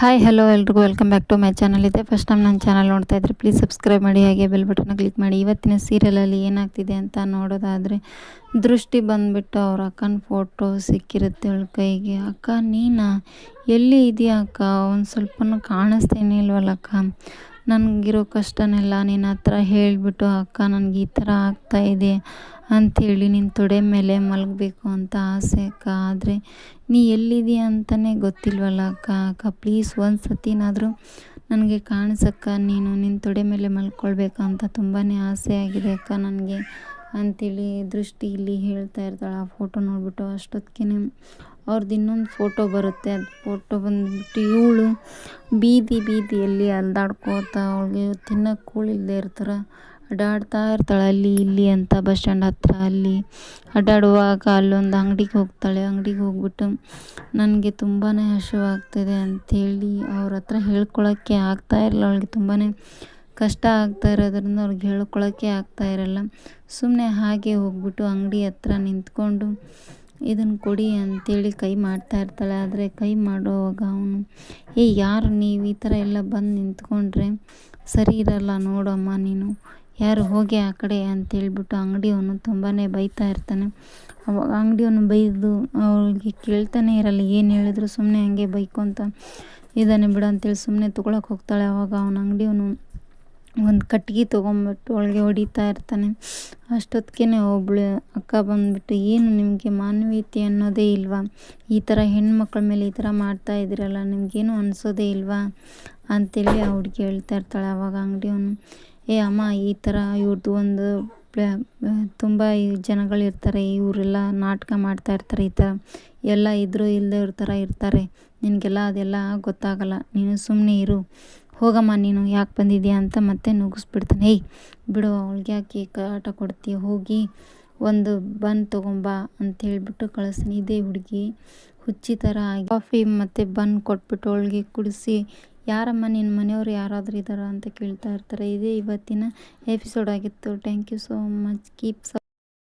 Hi hello ಎಲ್ರಿಗೂ. Welcome back to my channel ಇದೆ first time ನನ್ನ ಚಾನಲ್ ನೋಡ್ತಾ ಇದ್ದರೆ ಪ್ಲೀಸ್ ಸಬ್ಸ್ಕ್ರೈಬ್ ಮಾಡಿ, ಹಾಗೆ ಬೆಲ್ ಬಟನ್ನ ಕ್ಲಿಕ್ ಮಾಡಿ. ಇವತ್ತಿನ ಸೀರಿಯಲಲ್ಲಿ ಏನಾಗ್ತಿದೆ ಅಂತ ನೋಡೋದಾದರೆ, ದೃಷ್ಟಿ ಬಂದುಬಿಟ್ಟು ಅವ್ರ ಅಕ್ಕನ ಫೋಟೋ ಸಿಕ್ಕಿರುತ್ತೆ ಅವಳ ಕೈಗೆ. ಅಕ್ಕ, ನೀನಾ? ಎಲ್ಲಿ ಇದೆಯಾ ಅಕ್ಕ? ಒಂದು ಸ್ವಲ್ಪನೂ ಕಾಣಿಸ್ತೇನೆ ಇಲ್ವಲ್ಲ ಅಕ್ಕ? ನನಗಿರೋ ಕಷ್ಟನೆಲ್ಲ ನಿನ್ನ ಹತ್ರ ಹೇಳಿಬಿಟ್ಟು ಅಕ್ಕ ನನಗೆ ಈ ಥರ ಆಗ್ತಾಯಿದೆ ಅಂಥೇಳಿ ನಿನ್ನ ತೊಡೆ ಮೇಲೆ ಮಲಗಬೇಕು ಅಂತ ಆಸೆ ಅಕ್ಕ. ಆದರೆ ನೀ ಎಲ್ಲಿದೀಯ ಅಂತಲೇ ಗೊತ್ತಿಲ್ವಲ್ಲ ಅಕ್ಕ. ಅಕ್ಕ ಪ್ಲೀಸ್ ಒಂದು ಸತಿನಾದರೂ ನನಗೆ ಕಾಣಿಸಕ್ಕ. ನೀನು ನಿನ್ನ ತೊಡೆ ಮೇಲೆ ಮಲ್ಕೊಳ್ಬೇಕು ಅಂತ ತುಂಬಾ ಆಸೆ ಆಗಿದೆ ಅಕ್ಕ ನನಗೆ ಅಂಥೇಳಿ ದೃಷ್ಟಿ ಇಲ್ಲಿ ಹೇಳ್ತಾ ಇರ್ತಾಳೆ. ಆ ಫೋಟೋ ನೋಡಿಬಿಟ್ಟು ಅಷ್ಟೊತ್ತಿಗೆ ಅವ್ರದ್ದು ಇನ್ನೊಂದು ಫೋಟೋ ಬರುತ್ತೆ. ಅದು ಫೋಟೋ ಬಂದುಬಿಟ್ಟು ಇವಳು ಬೀದಿ ಬೀದಿಯಲ್ಲಿ ಅಲ್ದಾಡ್ಕೋತ ಅವಳಿಗೆ ತಿನ್ನೋಕೆ ಕೂಳಿಲ್ಲದೆ ಇರ್ತಾರೆ. ಅಡ್ಡಾಡ್ತಾ ಇರ್ತಾಳೆ. ಅಲ್ಲಿ, ಇಲ್ಲಿ ಅಂತ ಬಸ್ ಸ್ಟ್ಯಾಂಡ್ ಹತ್ರ ಅಲ್ಲಿ ಅಡ್ಡಾಡುವಾಗ ಅಲ್ಲೊಂದು ಅಂಗಡಿಗೆ ಹೋಗ್ತಾಳೆ. ಅಂಗಡಿಗೆ ಹೋಗ್ಬಿಟ್ಟು ನನಗೆ ತುಂಬಾ ಹಸಿವಾಗ್ತಿದೆ ಅಂಥೇಳಿ ಅವ್ರ ಹತ್ರ ಹೇಳ್ಕೊಳ್ಳೋಕ್ಕೆ ಆಗ್ತಾ ಇರಲ್ಲ ಅವಳಿಗೆ ತುಂಬಾ ಕಷ್ಟ ಆಗ್ತಾ ಇರೋದ್ರಿಂದ ಅವ್ರಿಗೆ ಹೇಳ್ಕೊಳ್ಳೋಕ್ಕೆ ಆಗ್ತಾ ಇರಲ್ಲ. ಸುಮ್ಮನೆ ಹಾಗೆ ಹೋಗ್ಬಿಟ್ಟು ಅಂಗಡಿ ಹತ್ರ ನಿಂತ್ಕೊಂಡು ಇದನ್ನು ಕೊಡಿ ಅಂಥೇಳಿ ಕೈ ಮಾಡ್ತಾ ಇರ್ತಾಳೆ. ಆದರೆ ಕೈ ಮಾಡುವಾಗ ಅವನು ಏ ಯಾರು ನೀವು ಈ ಥರ ಎಲ್ಲ ಬಂದು ನಿಂತ್ಕೊಂಡ್ರೆ ಸರಿ ಇರಲ್ಲ ನೋಡಮ್ಮ ನೀನು. ಯಾರು ಹೋಗಿ ಆ ಕಡೆ ಅಂತೇಳ್ಬಿಟ್ಟು ಅಂಗಡಿಯವನು ತುಂಬಾ ಬೈತಾ ಇರ್ತಾನೆ. ಅವಾಗ ಅಂಗಡಿಯವನು ಬೈದು ಅವಳಿಗೆ ಕೇಳ್ತಾನೆ ಇರಲ್ಲ, ಏನು ಹೇಳಿದ್ರು ಸುಮ್ಮನೆ ಹಂಗೆ ಬೈಕೊಂತ ಇದಾನೆ ಬಿಡು ಅಂತೇಳಿ ಸುಮ್ಮನೆ ತೊಗೊಳಕ್ಕೆ ಹೋಗ್ತಾಳೆ. ಅವಾಗ ಅವನ ಅಂಗಡಿಯವನು ಒಂದು ಕಟ್ಗೆ ತೊಗೊಂಬಿಟ್ಟು ಒಳಗೆ ಹೊಡಿತಾ ಇರ್ತಾನೆ. ಅಷ್ಟೊತ್ತಿಗೆ ಒಬ್ಬಳು ಅಕ್ಕ ಬಂದುಬಿಟ್ಟು, ಏನು ನಿಮಗೆ ಮಾನವೀಯತೆ ಅನ್ನೋದೇ ಇಲ್ವಾ? ಈ ಥರ ಹೆಣ್ಮಕ್ಳ ಮೇಲೆ ಈ ಥರ ಮಾಡ್ತಾ ಇದ್ದೀರಲ್ಲ, ನಿಮಗೇನು ಅನಿಸೋದೇ ಇಲ್ವಾ? ಅಂತೇಳಿ ಆ ಹುಡುಗಿ ಹೇಳ್ತಾ ಇರ್ತಾಳೆ ಅವಾಗ ಅಂಗಡಿಯವನು. ಏ, ಅಮ್ಮ, ಈ ಥರ ಇವ್ರದ್ದು ಒಂದು ತುಂಬ ಜನಗಳಿರ್ತಾರೆ ಇವರೆಲ್ಲ ನಾಟಕ ಮಾಡ್ತಾ ಇರ್ತಾರೆ, ಈ ಥರ ಎಲ್ಲ ಇದ್ದರೂ ಇಲ್ಲದೇ ಇರೋ ಥರ ಇರ್ತಾರೆ. ನಿನಗೆಲ್ಲ ಅದೆಲ್ಲ ಗೊತ್ತಾಗಲ್ಲ. ನೀನು ಸುಮ್ಮನೆ ಇರು. ಹೋಗಮ್ಮ, ನೀನು ಯಾಕೆ ಬಂದಿದ್ಯಾ ಅಂತ ಮತ್ತೆ ನುಗ್ಗಿಸ್ಬಿಡ್ತಾನೆ. ಏಯ್, ಬಿಡು, ಅವ್ಳಿಗೆ ಯಾಕೆ ಕಾಟ ಕೊಡ್ತೀಯ? ಹೋಗಿ ಒಂದು ಬನ್ ತೊಗೊಂಬಾ ಅಂತ ಹೇಳಿಬಿಟ್ಟು ಕಳಿಸ್ತೀನಿ. ಇದೇ ಹುಡುಗಿ ಹುಚ್ಚಿ ಥರ ಕಾಫಿ ಮತ್ತು ಬನ್ ಕೊಟ್ಬಿಟ್ಟು ಅವಳಿಗೆ ಕುಡಿಸಿ ಯಾರಮ್ಮ, ನಿನ್ನ ಮನೆಯವ್ರು ಯಾರಾದರೂ ಇದ್ದಾರಾ ಅಂತ ಕೇಳ್ತಾ ಇರ್ತಾರೆ. ಇದೇ ಇವತ್ತಿನ ಎಪಿಸೋಡ್ ಆಗಿತ್ತು. Thank you so much keep